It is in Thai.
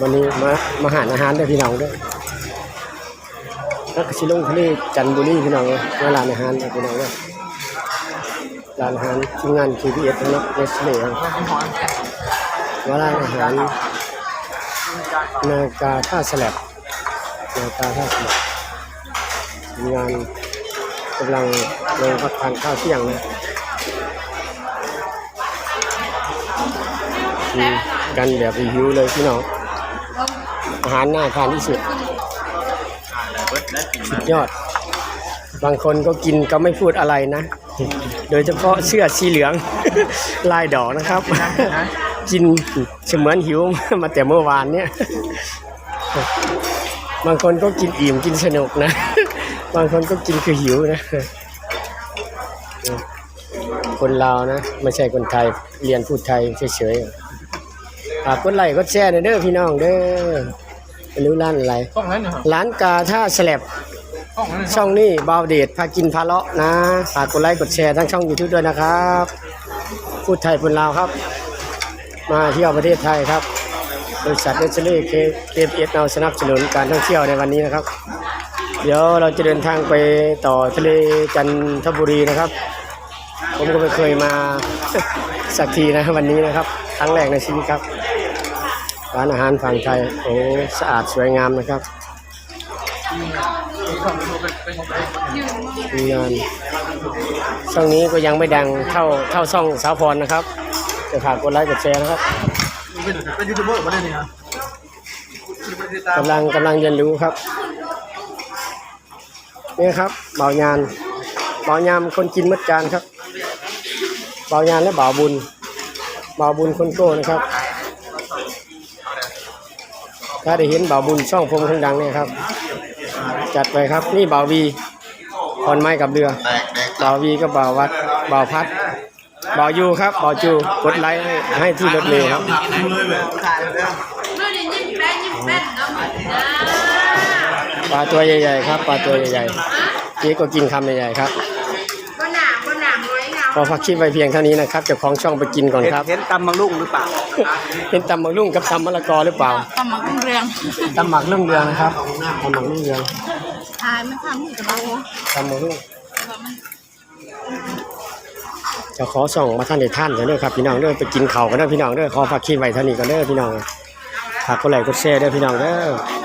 วันนี้มามาหาอาหารด้วยพี่น้องด้วยแล้วก็สิลงทะเลจันบุรีพี่น้องมาร้านอาหารพี่น้องด้วยร้านอาหารทีมงาน KPS นะเนะเนสเล่มาร้านอาหารนากาท่าสลับนากาท่าสลับทีมงานกำลังลงพักทานข้าวเที่ยงนะ กันแบบรีวิวเลยพี่น้องอาหารน่าทานที่สุดสุดยอด บางคนก็กินก็ไม่พูดอะไรนะ โดยเฉพาะเสื้อสีเหลือง ลายดอกนะครับ กินเสมือนหิวมาแต่เมื่อวานเนี่ย บางคนก็กินอิ่มกินสนุกนะ บางคนก็กินคือหิวนะ คนลาวนะ ไม่ใช่คนไทยเรียนพูดไทยเฉยๆ ฝากกดไลค์กดแชร์หน่อยเด้อพี่น้องเด้อไม่รู้ร้านอะไรห้องนั้นเหรอร้านกาท่าสแลบห้องนั้นช่องนี้บาวเดชพากินพาเลาะนะฝากกดไลค์กดแชร์ทั้งช่องยูทูบด้วยนะครับพูดไทยพูดลาวครับ มาเที่ยวประเทศไทยครับบริษัทเนสเล่เคเคเอสเราสนับสนุนการท่องเที่ยวในวันนี้นะครับ เดี๋ยวเราจะเดินทางไปต่อทะเลจันทบุรีนะครับ ผมก็ไม่เคยมาสักทีนะวันนี้นะครับครั้งแรกในชีวิตครับ ร้านอาหารฝั่งไทยโอ้สะอาดสวยงามนะครับมีงานช่องนี้ก็ยังไม่ดังเท่าเท่าช่องสาวพรนะครับจะฝากกดไลค์กดแชร์นะครับเป็นยูทูบเบอร์มาได้นี่ครับกำลังกำลังเรียนรู้ครับนี่ครับเบายานเบายามคนกินมัดจานครับเบายานและเบาบุญเบาบุญคนโก้นะครับ ถ้าได้เห็นบ่าวบุญช่องพรมคงดังเนี่ยครับ จัดไปครับนี่บ่าววีคอนไม้กับเรือบ่าววีก็บ่าววัดบ่าวพัดบ่าวยูครับบ่าวจูกดไลค์ให้ให้ที่รถเมล์ครับมื่อนี้ยิ้มแป้นยิ้มแป้นเนาะปลาตัวใหญ่ๆครับปลาตัวใหญ่ๆเจ๊ก็กินคำใหญ่ๆครับามน้อยเงาพอพักคลิปไว้เพียงเท่านี้นะครับเจ้าของช่องไปกินก่อนครับ เห็นตำมังลุงหรือเปล่าเป็นตำมะลุ่งกับตำมะละกอหรือเปล่าตำหมักกุ้งเรืองตำหมักลุ่งเรืองนะครับตำหมักลุ่งเรืองทายมันทำให้กับเราตำมะลุ่งเจะขอส่องมาท่านในท่านกันเด้อครับพี่น้องเด้อไปกินข้าวกันเด้อพี่น้องเด้อขอพักคลิปไว้เท่านี้กันเด้อพี่น้องฝากกดไลค์กดแชร์เด้อพี่น้องเด้อ